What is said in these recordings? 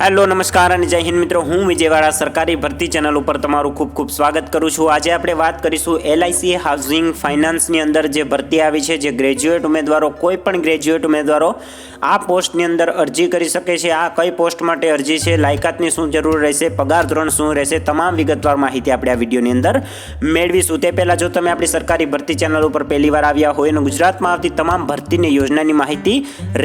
Hello, નમસ્કાર અને જય હિન્દ મિત્રો. હું વિજયવાડા સરકારી ભરતી ચેનલ ઉપર તમારું ખૂબ ખૂબ સ્વાગત કરું છું. આજે આપણે વાત કરીશું એલઆઈસી હાઉસિંગ ફાઇનાન્સની અંદર જે ભરતી આવી છે, જે ગ્રેજ્યુએટ ઉમેદવારો, કોઈ પણ ગ્રેજ્યુએટ ઉમેદવારો આ પોસ્ટની અંદર અરજી કરી શકે છે. આ કઈ પોસ્ટ માટે અરજી છે? લાયકાતની શું જરૂર રહેશે? પગાર ધોરણ શું રહેશે? તમામ વિગતવાર માહિતી આપણે આ વિડીયોની અંદર મેળવીશું. તે પહેલાં જો તમે આપણી સરકારી ભરતી ચેનલ ઉપર પહેલી વાર આવ્યા હોય અને ગુજરાતમાં આવતી તમામ ભરતીની યોજનાની માહિતી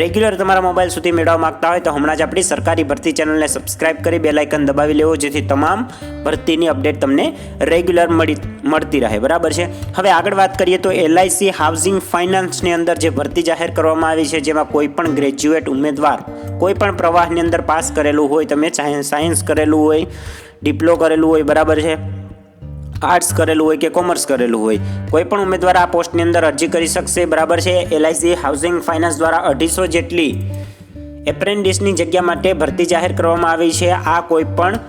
રેગ્યુલર તમારા મોબાઈલ સુધી મેળવવા માંગતા હોય, તો હમણાં જ આપણી સરકારી ભરતી ચેનલને સબસ્ક્રાઇબ કરી બે લાઇકન દબાવી લેવો, જેથી તમામ ભરતીની અપડેટ તમને રેગ્યુલર મળી, મળતી રહે. બરાબર છે? હવે આગળ વાત કરીએ તો એલઆઈસી હાઉસિંગ ફાઇનાન્સની અંદર જે ભરતી જાહેર કરવામાં આવી છે, જેમાં કોઈ પણ ગ્રેજ્યુએટ ઉમેદવાર કોઈ પણ પ્રવાહની અંદર પાસ કરેલું હોય, તમે સાયન્સ કરેલું હોય ડિપ્લો કરેલું હોય, બરાબર છે? આર્ટ્સ કરેલું હોય કે કોમર્સ કરેલું હોય, કોઈ પણ ઉમેદવાર આ પોસ્ટની અંદર અરજી કરી શકશે, બરાબર છે? એલઆઈસી હાઉસિંગ ફાઇનાન્સ દ્વારા અઢીસો જેટલી એપ્રેન્ટિસની જગ્યા માટે ભરતી જાહેર કરવામાં આવી છે. આ કોઈ પણ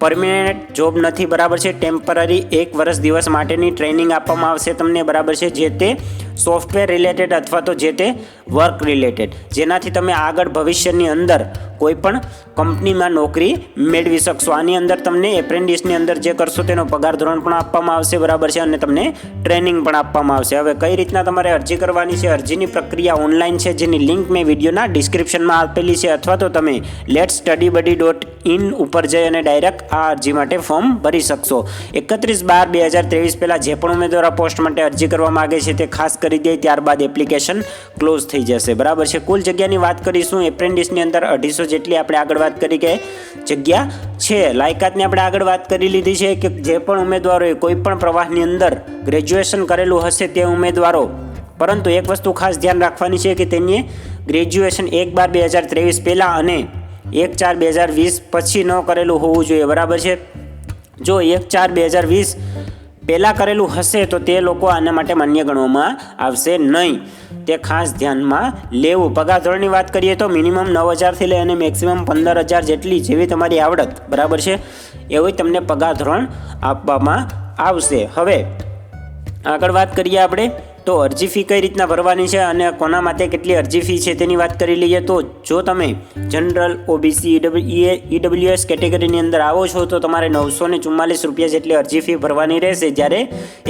પરમેનન્ટ જોબ નથી, બરાબર છે? ટેમ્પરરી એક વર્ષ દિવસ માટેની ટ્રેનિંગ આપવામાં આવશે તમને, બરાબર છે? જે તે સોફ્ટવેર રિલેટેડ અથવા તો જે તે વર્ક રિલેટેડ જેનાથી તમે આગળ ભવિષ્યની અંદર કોઈ પણ કંપનીમાં નોકરી મેળવી શકશો. આની અંદર તમને એપ્રેન્ટિસની અંદર જે કરશો તેનો પગાર ધોરણ પણ આપવામાં આવશે, બરાબર છે, અને તમને ટ્રેનિંગ પણ આપવામાં આવશે. હવે કઈ રીતના તમારે અરજી કરવાની છે? અરજીની પ્રક્રિયા ઓનલાઈન છે, જેની લિંક મેં વિડીયોના ડિસ્ક્રિપ્શનમાં આપેલી છે, અથવા તો તમે let study buddy dot in ઉપર જઈ અને ડાયરેક્ટ આ અરજી માટે ફોર્મ ભરી શકશો. એકત્રીસ બાર બે હજાર ત્રેવીસ પહેલાં જે પણ ઉમેદવાર પોસ્ટ માટે અરજી કરવા માગે છે તે ખાસ કરી દે, ત્યારબાદ એપ્લિકેશન ક્લોઝ થઈ જશે. બરાબર છે? કુલ જગ્યાની વાત કરીશું, એપ્રેન્ટિસની અંદર અઢીસો જેટલી આપણે આગળ વાત કરી કે જગ્યા છે, લાયકાતની આપણે આગળ વાત કરી લીધી છે કે જે પણ ઉમેદવારોએ કોઈ પણ પ્રવાહની અંદર ગ્રેજ્યુએશન કરેલું હશે તે ઉમેદવારો. પરંતુ એક વસ્તુ ખાસ ધ્યાન રાખવાની છે કે તેની ગ્રેજ્યુએશન એક બાર બે હજાર ત્રેવીસ પહેલાં અને એક ચાર બે હજાર વીસ પછી ન કરેલું હોવું જોઈએ. બરાબર છે? જો એક ચાર બે હજાર વીસ પહેલાં કરેલું હશે તો તે લોકો આના માટે માન્ય ગણવામાં આવશે નહીં. તે ખાસ ધ્યાનમાં લેવું. પગાર ધોરણની વાત કરીએ તો મિનિમમ નવ હજારથી લઈ અને મેક્સિમમ પંદર હજાર જેટલી જેવી તમારી આવડત. બરાબર છે? એવું તમને પગાર ધોરણ આપવામાં આવશે. હવે આગળ વાત કરીએ આપણે. તો અરજી ફી કઈ રીતના ભરવાની છે અને કોના માટે કેટલી અરજી ફી છે તેની વાત કરી લઈએ તો જો તમે જનરલ, ઓબીસી ઈડબ્લ્યુએસ કેટેગરીની અંદર આવો છો તો તમારે નવસો ને ચુમ્માલીસ રૂપિયા જેટલી અરજી ફી ભરવાની રહેશે જ્યારે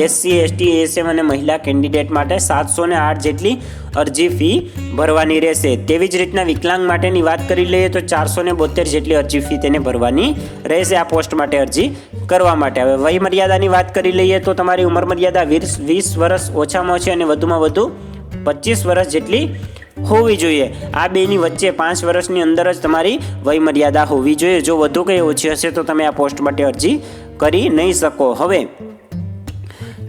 એસસી, એસટી એસએમ અને મહિલા કેન્ડિડેટ માટે સાતસો ને આઠ જેટલી અરજી ફી ભરવાની રહેશે. તેવી જ રીતના વિકલાંગ માટેની વાત કરી લઈએ તો ચારસો ને બોતેર જેટલી અરજી ફી તેને ભરવાની રહેશે આ પોસ્ટ માટે અરજી કરવા માટે. હવે વય મર્યાદાની વાત કરી લઈએ તો તમારી ઉંમર મર્યાદા વીસ વીસ વર્ષ ઓછામાં ઓછી અને વધુમાં વધુ પચીસ વર્ષ જેટલી હોવી જોઈએ. આ બેની વચ્ચે પાંચ વર્ષની અંદર જ તમારી વયમર્યાદા હોવી જોઈએ. જો વધુ કંઈ ઓછી હશે તો તમે આ પોસ્ટ માટે અરજી કરી નહીં શકો. હવે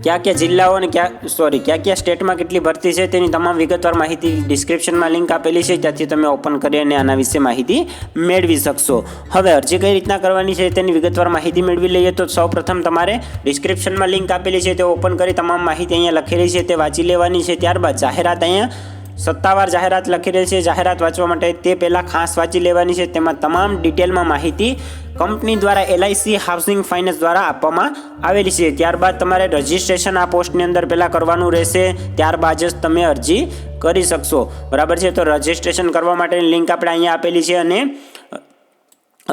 કયા કયા જિલ્લાઓ અને ક્યાં સોરી કયા કયા સ્ટેટમાં કેટલી ભરતી છે તેની તમામ વિગતવાર માહિતી ડિસ્ક્રિપ્શનમાં લિંક આપેલી છે, ત્યાંથી તમે ઓપન કરી અને આના વિશે માહિતી મેળવી શકશો. હવે અરજી કઈ રીતના કરવાની છે તેની વિગતવાર માહિતી મેળવી લઈએ તો સૌપ્રથમ તમારે ડિસ્ક્રિપ્શનમાં લિંક આપેલી છે, તે ઓપન કરી તમામ માહિતી અહીંયા લખેલી છે, તે વાંચી લેવાની છે, ત્યારબાદ જાહેરાત અહીંયા સત્તાવાર જાહેરાત લખી રહી છે. જાહેરાત વાંચવા માટે તે પહેલાં ખાસ વાંચી લેવાની છે. તેમાં તમામ ડિટેલમાં માહિતી કંપની દ્વારા એલઆઈસી હાઉસિંગ ફાઇનાન્સ દ્વારા આપવામાં આવેલી છે. ત્યારબાદ તમારે રજિસ્ટ્રેશન આ પોસ્ટની અંદર પહેલાં કરવાનું રહેશે. ત્યારબાદ જ તમે અરજી કરી શકશો. બરાબર છે? તો રજિસ્ટ્રેશન કરવા માટેની લિંક આપણે અહીંયા આપેલી છે અને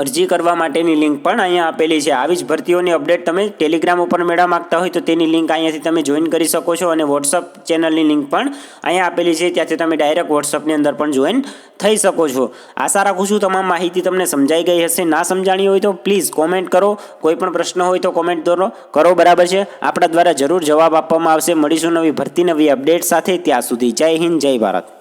અરજી કરવા માટેની લિંક પણ અહીંયા આપેલી છે. આવી જ ભરતીઓની અપડેટ તમે ટેલિગ્રામ ઉપર મેળવવા માગતા હોય તો તેની લિંક અહીંયાથી તમે જોઈન કરી શકો છો અને વોટ્સઅપ ચેનલની લિંક પણ અહીંયા આપેલી છે. ત્યાંથી તમે ડાયરેક્ટ વોટ્સઅપની અંદર પણ જોઈન થઈ શકો છો. આશા રાખું છું તમામ માહિતી તમને સમજાઈ ગઈ હશે. ના સમજાણી હોય તો પ્લીઝ કોમેન્ટ કરો. કોઈ પણ પ્રશ્ન હોય તો કોમેન્ટ દોરો. કરો બરાબર છે. આપણા દ્વારા જરૂર જવાબ આપવામાં આવશે. મળીશું નવી ભરતી, નવી અપડેટ સાથે. ત્યાં સુધી જય હિન્દ, જય ભારત.